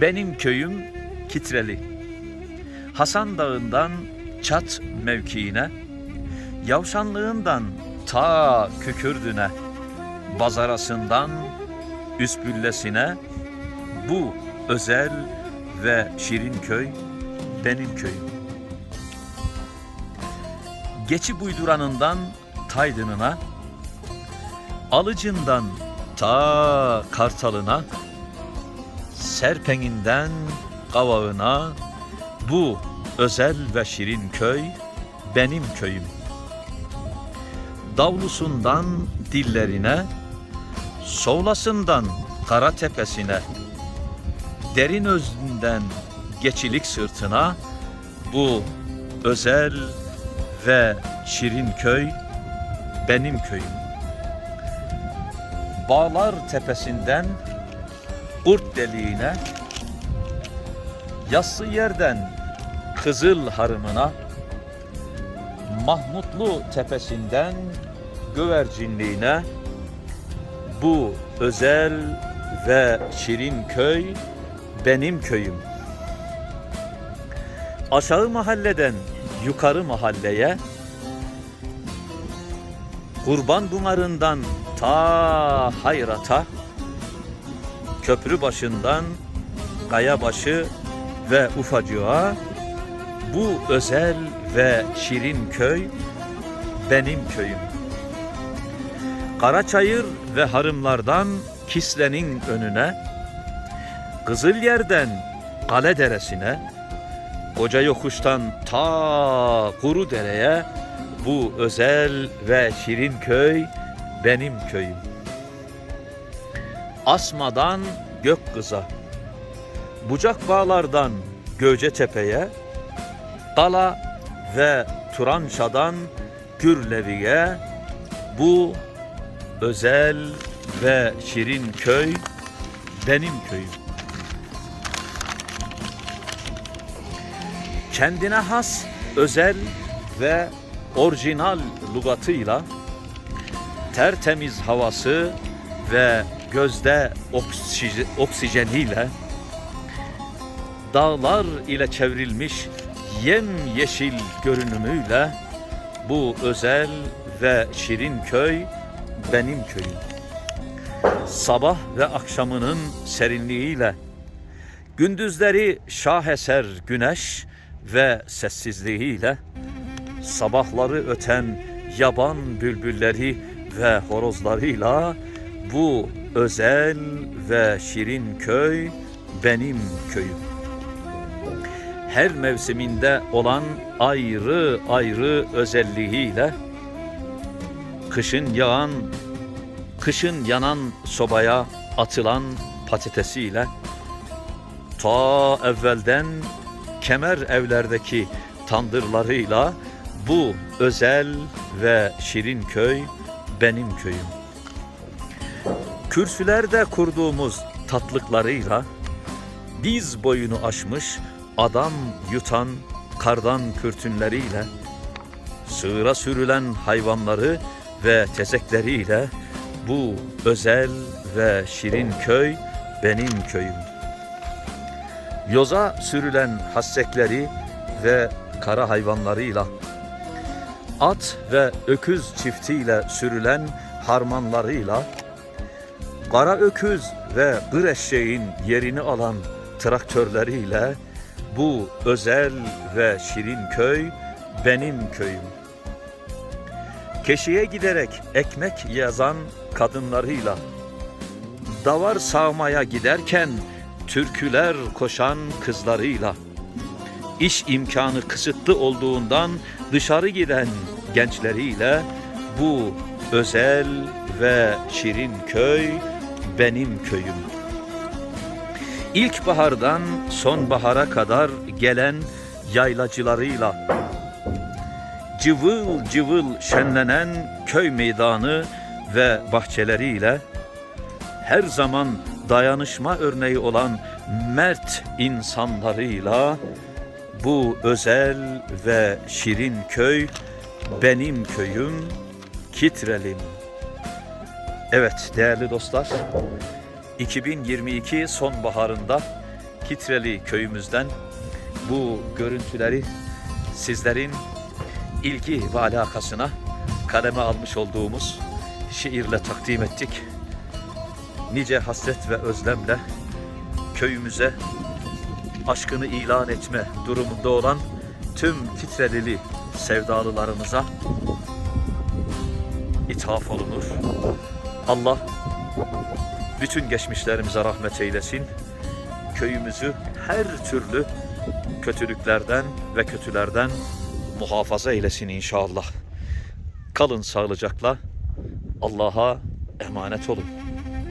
Benim köyüm Kitreli. Hasan Dağı'ndan Çat mevkiine, Yavşanlığından ta Kükürdü'ne, Bazarasından Üsbüllesine, bu özel ve şirin köy benim köyüm. Geçi buyduranından Taydın'ına, Alıcından ta Kartal'ına, Serpen'inden Kavağına, bu özel ve şirin köy benim köyüm. Davlusundan dillerine, Soğlasından kara tepesine, derin özünden geçilik sırtına, bu özel ve şirin köy benim köyüm. Bağlar tepesinden Kurt deliğine, yassı yerden Kızıl harımına, Mahmutlu tepesinden Gövercinliğine, bu özel ve şirin köy benim köyüm. Aşağı mahalleden yukarı mahalleye, Kurban Bunarından ta Hayrat'a, köprü başından Kayabaşı ve Ufacığa, bu özel ve şirin köy benim köyüm. Karaçayır ve harımlardan Kisle'nin önüne, Kızılyer'den Kale Deresi'ne, Koca Yokuş'tan ta Kuru Dere'ye bu özel ve şirin köy benim köyüm. Asmadan Gökkız'a, Bucak Bağlar'dan Göcetepe'ye, Kala ve Turança'dan Gürlevi'ye bu özel ve şirin köy benim köyüm. Kendine has özel ve orijinal lugatıyla tertemiz havası ve gözde oksij- oksijeniyle dağlar ile çevrilmiş yem yeşil görünümüyle bu özel ve şirin köy benim köyüm. Sabah ve akşamının serinliğiyle gündüzleri şaheser güneş ve sessizliğiyle sabahları öten yaban bülbülleri ve horozlarıyla bu özel ve şirin köy benim köyüm. Her mevsiminde olan ayrı ayrı özelliğiyle kışın yağan, kışın yanan sobaya atılan patatesiyle ta evvelden kemer evlerdeki tandırlarıyla bu özel ve şirin köy benim köyüm. Kürsülerde kurduğumuz tatlıklarıyla diz boyunu aşmış adam yutan kardan kürtünleriyle sığıra sürülen hayvanları ve tezekleriyle bu özel ve şirin köy benim köyüm. Yoza sürülen hassekleri ve kara hayvanlarıyla, at ve öküz çiftiyle sürülen harmanlarıyla, kara öküz ve gır eşeğin yerini alan traktörleriyle bu özel ve şirin köy benim köyüm. Keşiye giderek ekmek yazan kadınlarıyla, davar sağmaya giderken türküler koşan kızlarıyla, iş imkanı kısıtlı olduğundan dışarı giden gençleriyle bu özel ve şirin köy benim köyüm. İlkbahardan sonbahara kadar gelen yaylacılarıyla cıvıl cıvıl şenlenen köy meydanı ve bahçeleriyle her zaman dayanışma örneği olan mert insanlarıyla bu özel ve şirin köy benim köyüm Kitrelim. Evet değerli dostlar 2022 sonbaharında Titreli köyümüzden bu görüntüleri sizlerin ilgi ve alakasına kaleme almış olduğumuz şiirle takdim ettik. Nice hasret ve özlemle köyümüze aşkını ilan etme durumunda olan tüm titrelili sevdalılarımıza ithaf olunur. Allah bütün geçmişlerimize rahmet eylesin. Köyümüzü her türlü kötülüklerden ve kötülerden muhafaza eylesin inşallah. Kalın sağlıcakla. Allah'a emanet olun.